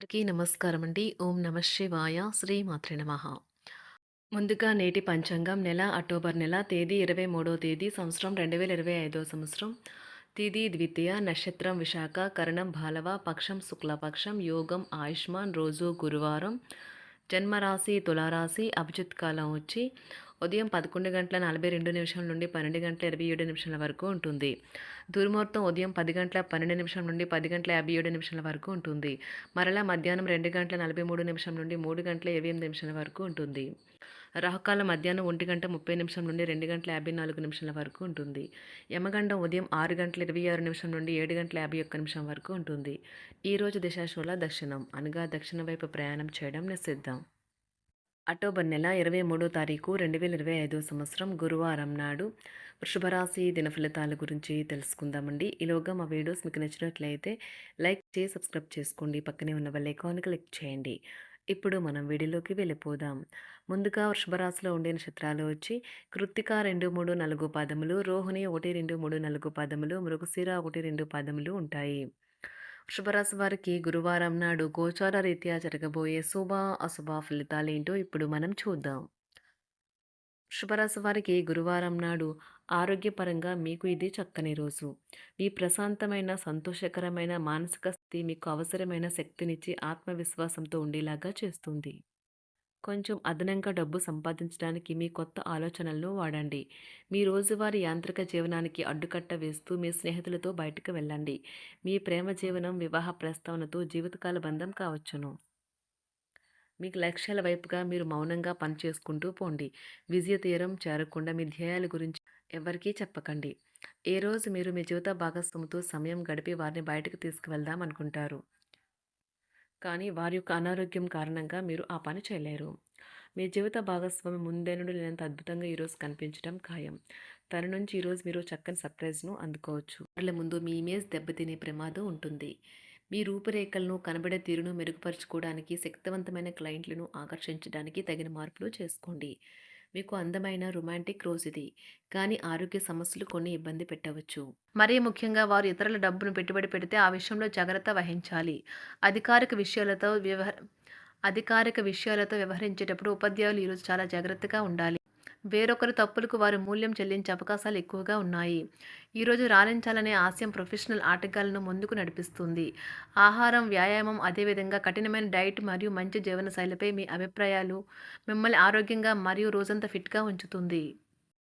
అందరికీ నమస్కారం అండి. ఓం నమ శివాయ. శ్రీ మాత్రే నమః. ముందుగా నేటి పంచాంగం నెల అక్టోబర్ నెల తేదీ 23వ తేదీ సంవత్సరం 2025వ సంవత్సరం తిథి ద్వితీయ నక్షత్రం విశాఖ కరణం బాలవ పక్షం శుక్లపక్షం యోగం ఆయుష్మాన్ రోజు గురువారం జన్మరాశి తులారాశి అభిజిత్ కాలం వచ్చి ఉదయం పదకొండు గంటల నలభై రెండు నిమిషాల నుండి పన్నెండు గంటల ఇరవై ఏడు నిమిషాల వరకు ఉంటుంది. దుర్ముహూర్తం ఉదయం పది గంటల పన్నెండు నిమిషం నుండి పది గంటల యాభై ఏడు నిమిషాల వరకు ఉంటుంది. మరలా మధ్యాహ్నం రెండు గంటల నలభై మూడు నిమిషం నుండి మూడు గంటల ఇరవై ఎనిమిది నిమిషాల వరకు ఉంటుంది. రాహుకాలం మధ్యాహ్నం ఒంటి గంట ముప్పై నిమిషం నుండి రెండు గంటల యాభై నాలుగు నిమిషాల వరకు ఉంటుంది. యమగండం ఉదయం ఆరు గంటల ఇరవై ఆరు నిమిషం నుండి ఏడు గంటల యాభై ఒక్క నిమిషం వరకు ఉంటుంది. ఈరోజు దిశాశూల దక్షిణం అనగా దక్షిణ వైపు ప్రయాణం చేయడం నిషిద్ధం. అక్టోబర్ నెల ఇరవై మూడో తారీఖు రెండు వేల ఇరవై ఐదో సంవత్సరం గురువారం నాడు వృషభరాశి దిన ఫలితాల గురించి తెలుసుకుందామండి. ఈలోగా మా వీడియోస్ మీకు నచ్చినట్లయితే లైక్ చేసి సబ్స్క్రైబ్ చేసుకోండి. పక్కనే ఉన్న బెల్ ఐకాన్ క్లిక్ చేయండి. ఇప్పుడు మనం వీడియోలోకి వెళ్ళిపోదాం. ముందుగా వృషభరాశిలో ఉండే నక్షత్రాలు వచ్చి కృత్తిక రెండు మూడు నాలుగు పదములు రోహిణి ఒకటి రెండు మూడు నాలుగు పదములు మృగశిర ఒకటి రెండు పదములు ఉంటాయి. వృషభరాశి వారికి గురువారం నాడు గోచార రీత్యా జరగబోయే శుభ అశుభ ఫలితాలేంటో ఇప్పుడు మనం చూద్దాం. వృషభరాశి వారికి గురువారం నాడు ఆరోగ్యపరంగా మీకు ఇది చక్కని రోజు. మీ ప్రశాంతమైన సంతోషకరమైన మానసిక స్థితి మీకు అవసరమైన శక్తినిచ్చి ఆత్మవిశ్వాసంతో ఉండేలాగా చేస్తుంది. కొంచెం అదనంగా డబ్బు సంపాదించడానికి మీ కొత్త ఆలోచనలను వాడండి. మీ రోజువారీ యాంత్రిక జీవనానికి అడ్డుకట్ట వేస్తూ మీ స్నేహితులతో బయటకు వెళ్ళండి. మీ ప్రేమ జీవనం వివాహ ప్రస్తావనతో జీవితకాల బంధం కావచ్చును. మీకు లక్ష్యాల వైపుగా మీరు మౌనంగా పనిచేసుకుంటూ పోండి. విజయ తీరం చేరకుండా మీ ధ్యేయాల గురించి ఎవరికీ చెప్పకండి. ఏ రోజు మీరు మీ జీవిత భాగస్వామితో సమయం గడిపి వారిని బయటకు తీసుకువెళ్దాం అనుకుంటారు. కానీ వారి యొక్క అనారోగ్యం కారణంగా మీరు ఆ పని చేయలేరు. మీ జీవిత భాగస్వామి ముందేనుడు లేనంత అద్భుతంగా ఈరోజు కనిపించడం ఖాయం. తన నుంచి ఈరోజు మీరు చక్కని సర్ప్రైజ్ను అందుకోవచ్చు. వాళ్ళ ముందు మీ ఇమేజ్ దెబ్బతినే ప్రమాదం ఉంటుంది. మీ రూపురేఖలను కనబడే తీరును మెరుగుపరుచుకోవడానికి శక్తివంతమైన క్లయింట్లను ఆకర్షించడానికి తగిన మార్పులు చేసుకోండి. మీకు అందమైన రొమాంటిక్ రోజు ఇది. కానీ ఆరోగ్య సమస్యలు కొన్ని ఇబ్బంది పెట్టవచ్చు. మరీ ముఖ్యంగా వారు ఇతరుల డబ్బును పెట్టుబడి పెడితే ఆ విషయంలో జాగ్రత్త వహించాలి. అధికారిక విషయాలతో వ్యవహ అధికారిక విషయాలతో వ్యవహరించేటప్పుడు ఉపాధ్యాయులు ఈరోజు చాలా జాగ్రత్తగా ఉండాలి. వేరొకరి తప్పులకు వారు మూల్యం చెల్లించే అవకాశాలు ఎక్కువగా ఉన్నాయి. ఈరోజు రాణించాలనే ఆశయం ప్రొఫెషనల్ ఆటగాళ్ళను ముందుకు నడిపిస్తుంది. ఆహారం వ్యాయామం అదేవిధంగా కఠినమైన డైట్ మరియు మంచి జీవనశైలిపై మీ అభిప్రాయాలు మిమ్మల్ని ఆరోగ్యంగా మరియు రోజంతా ఫిట్గా ఉంచుతుంది.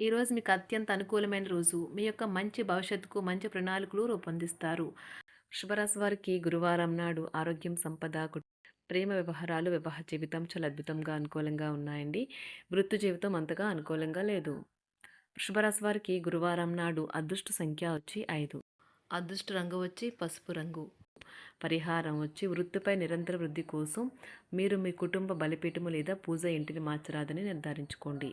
ఈరోజు మీకు అత్యంత అనుకూలమైన రోజు. మీ యొక్క మంచి భవిష్యత్తుకు మంచి ప్రణాళికలు రూపొందిస్తారు. వృషభరాశి వారికి గురువారం నాడు ఆరోగ్యం సంపద ప్రేమ వ్యవహారాలు వివాహ జీవితం చాలా అద్భుతంగా అనుకూలంగా ఉన్నాయండి. వృత్తి జీవితం అంతగా అనుకూలంగా లేదు. వృషభరాశి వారికి గురువారం నాడు అదృష్ట సంఖ్య వచ్చి ఐదు. అదృష్ట రంగు వచ్చి పసుపు రంగు. పరిహారం వచ్చి వృత్తిపై నిరంతర వృద్ధి కోసం మీరు మీ కుటుంబ బలిపీఠము లేదా పూజ ఇంటిని మార్చరాదని నిర్ధారించుకోండి.